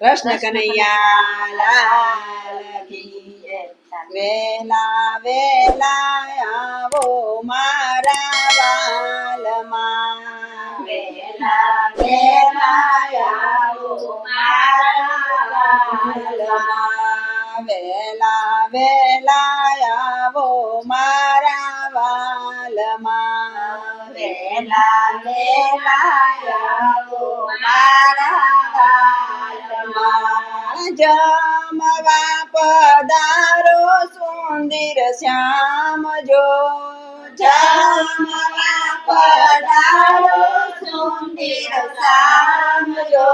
કૃષ્ણ કનૈયા લાલ. વેલા વેલા આવો મારા વાલમાં વેલા વેલા આવો મારા વાલમાં. વેલા વેલા આવો મારા વાલમાં વેલા વેલા આવો મારા વાલમાં. જમવા પધારો સુંદર શ્યામ જો જમવા પધારો સુંદર સામજો.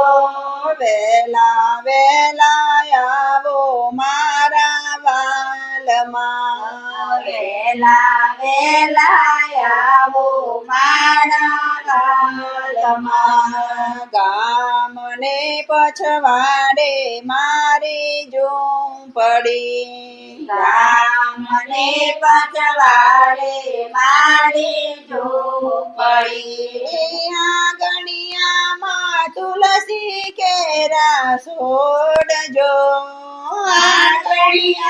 વેલા વેલા આવો મારા વાલમાં વેલા વેલા આવો મારા વાલમાં. ગામને પછવાડે મારી ઝૂંપડી રામને પછવાડે મારી ઝૂંપડી ગણિયામાં તુલસી કેરા છોડજો આંગણિયામાં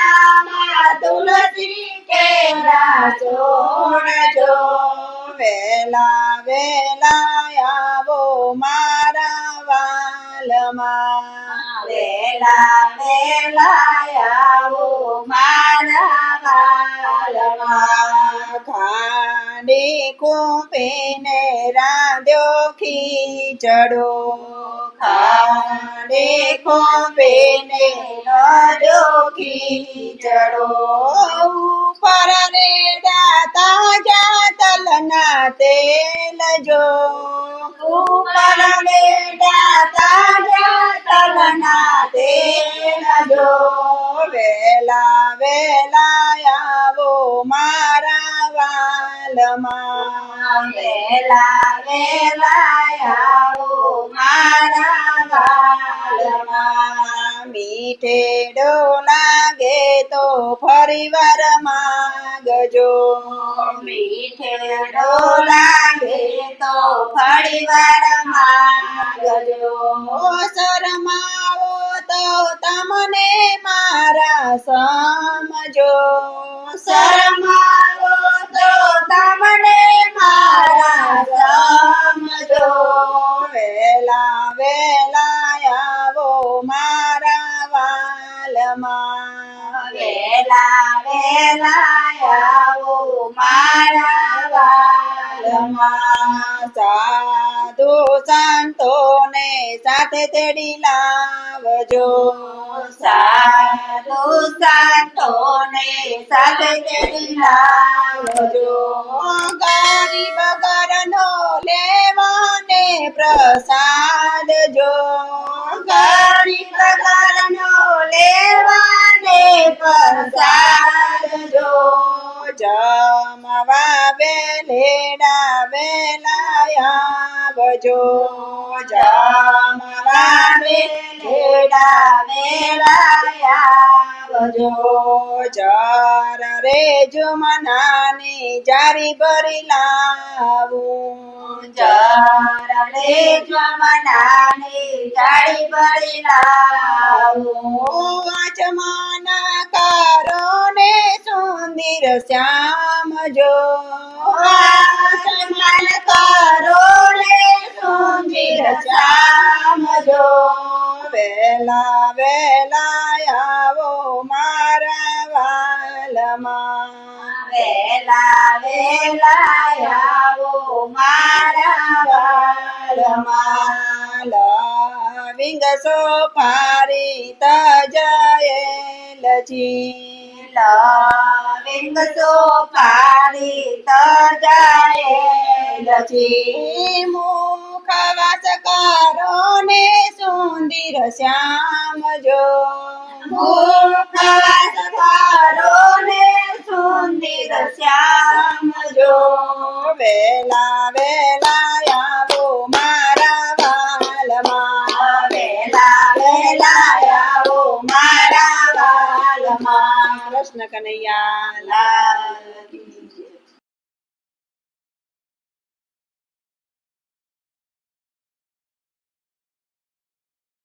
તુલસી કેરા છોડજો. વેલા વેલા વેલા વેલા આવો મારા વાલમાં. ખાંડી કુંપીને રાંધ્યો ખીચડો ખાંડી કુંપીને રાંધ્યો ખીચડો ઉપર રે દાતા જાતલના તેલ જો ઉપર બેટા તાજા તલના તેલ જો. વેલા વેલા આવો મારા વાલમાં વેલા વેલા આવો મારા વાલમાં. મીઠેડો લાગે તો ફરી વાર માગજો મીઠેડો લાગે તો ફરી વાર માંગજો શરમાવો તો તમને મારા સમજો વેલા વેલા આવો મારા વાલમાં. વેલા વેલા આવો મારા વાલમાં. સાધુ સંતોને સાથે તેડી લાવજો. સાધુ સંતોને સાથે તેડી લાવજો. ગરીબ ઘરનો લેવાને પ્રસાદ જો જમવા વેલેડા વેલા આવજો જર રે જુમનાની જારી ભરી લાવું. જો જમનાની જારી ભરી લાવું. આચમાન કરો ને સુંદર શ્યામ જો. વેલા વેલા આવો મારા વાલમાં લવિંગ સોપારી તજયેલજી લવિંગ સોપારી તજાયેલજી મુખવાસ કરો ને સુંદર શ્યામ જો મુખવાસ કરો ને શ્યામ જો વેલા વેલા આવો મારા વાલમાં વેલા વેલા આવો મારા વાલમાં કૃષ્ણ કનૈયા